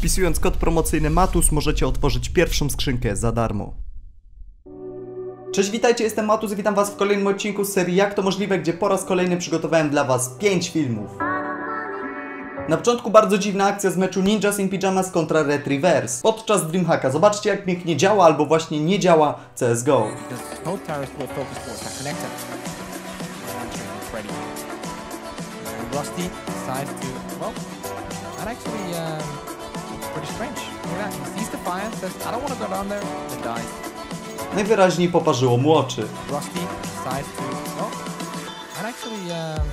Wpisując kod promocyjny MATUS możecie otworzyć pierwszą skrzynkę za darmo. Cześć, witajcie, jestem Matus i witam was w kolejnym odcinku z serii Jak to możliwe, gdzie po raz kolejny przygotowałem dla was 5 filmów. Na początku bardzo dziwna akcja z meczu Ninjas in Pyjamas kontra Retrievers podczas Dreamhacka. Zobaczcie jak pięknie działa albo właśnie nie działa CSGO. Rusty decides to, well, that actually um, pretty strange. Look at that. He sees says, I don't want to go down there, and dies. Najwyraźniej poparzyło mu oczy. Rusty decides to, that actually um,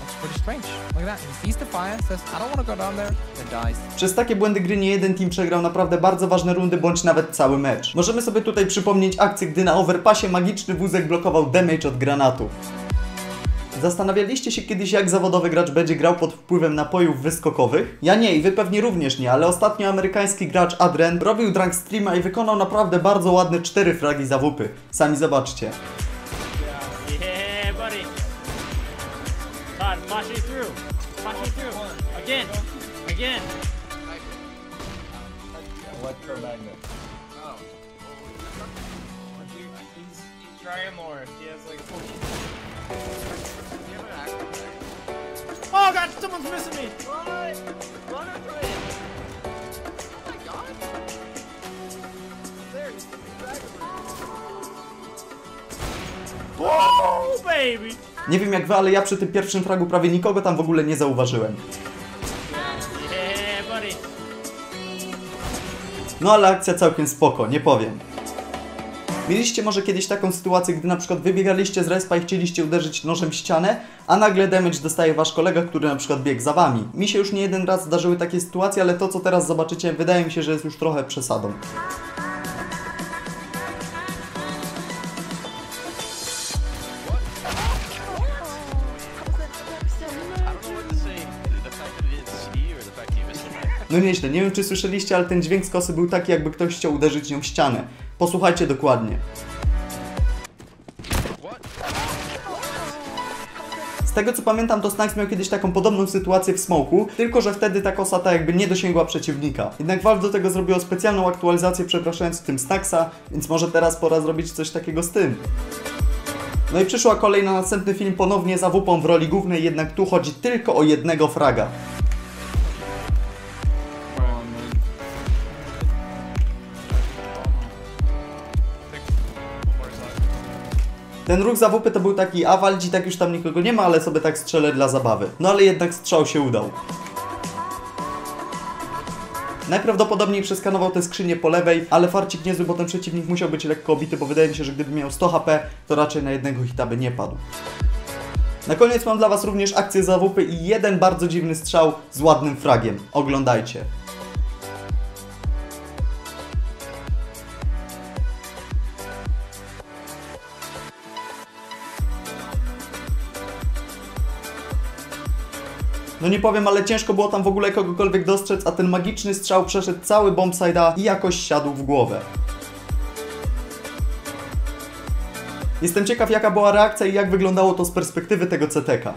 looks pretty strange. Look at that. He sees the fire, says, I don't want to go down there, and dies. Przez takie błędy gry nie jeden team przegrał naprawdę bardzo ważne rundy, bądź nawet cały mecz. Możemy sobie tutaj przypomnieć akcję, gdy na overpassie magiczny wózek blokował damage od granatów. Zastanawialiście się kiedyś, jak zawodowy gracz będzie grał pod wpływem napojów wyskokowych? Ja nie i wy pewnie również nie, ale ostatnio amerykański gracz Adren robił drunk streama i wykonał naprawdę bardzo ładne 4 fragi za wupy. Sami zobaczcie. Electromagnet. Oh. He's, he's trying more. Someone's missing me. Run! Run or try it! Oh my god! There, he's the baby. Nie wiem jak wy, ale ja przy tym pierwszym fragu prawie nikogo tam w ogóle nie zauważyłem. No ale akcja całkiem spoko, nie powiem. Mieliście może kiedyś taką sytuację, gdy na przykład wybiegaliście z respa i chcieliście uderzyć nożem ścianę, a nagle damage dostaje wasz kolega, który na przykład biegł za wami. Mi się już nie jeden raz zdarzyły takie sytuacje, ale to co teraz zobaczycie wydaje mi się, że jest już trochę przesadą. No nieźle, nie wiem czy słyszeliście, ale ten dźwięk z kosy był taki jakby ktoś chciał uderzyć nią w ścianę. Posłuchajcie dokładnie. Z tego co pamiętam, to Snacks miał kiedyś taką podobną sytuację w Smoku, tylko że wtedy ta kosa ta jakby nie dosięgła przeciwnika. Jednak Valve do tego zrobiło specjalną aktualizację, przepraszając tym Snacksa, więc może teraz pora zrobić coś takiego z tym. No i przyszła kolej na następny film ponownie za wupą w roli głównej, jednak tu chodzi tylko o jednego fraga. Ten ruch za WP to był taki, a walci tak już tam nikogo nie ma, ale sobie tak strzelę dla zabawy. No ale jednak strzał się udał. Najprawdopodobniej przeskanował tę skrzynię po lewej, ale farcik niezły, bo ten przeciwnik musiał być lekko obity, bo wydaje mi się, że gdyby miał 100 HP, to raczej na jednego hita by nie padł. Na koniec mam dla Was również akcję za WP i jeden bardzo dziwny strzał z ładnym fragiem. Oglądajcie. No nie powiem, ale ciężko było tam w ogóle kogokolwiek dostrzec, a ten magiczny strzał przeszedł cały bombside'a i jakoś siadł w głowę. Jestem ciekaw jaka była reakcja i jak wyglądało to z perspektywy tego CTK.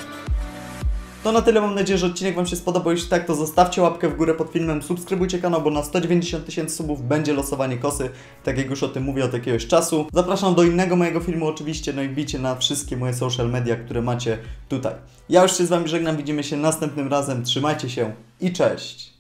To na tyle, mam nadzieję, że odcinek Wam się spodobał. Jeśli tak, to zostawcie łapkę w górę pod filmem, subskrybujcie kanał, bo na 190 tysięcy subów będzie losowanie kosy, tak jak już o tym mówię od jakiegoś czasu. Zapraszam do innego mojego filmu oczywiście, no i wbijcie na wszystkie moje social media, które macie tutaj. Ja już się z Wami żegnam, widzimy się następnym razem, trzymajcie się i cześć!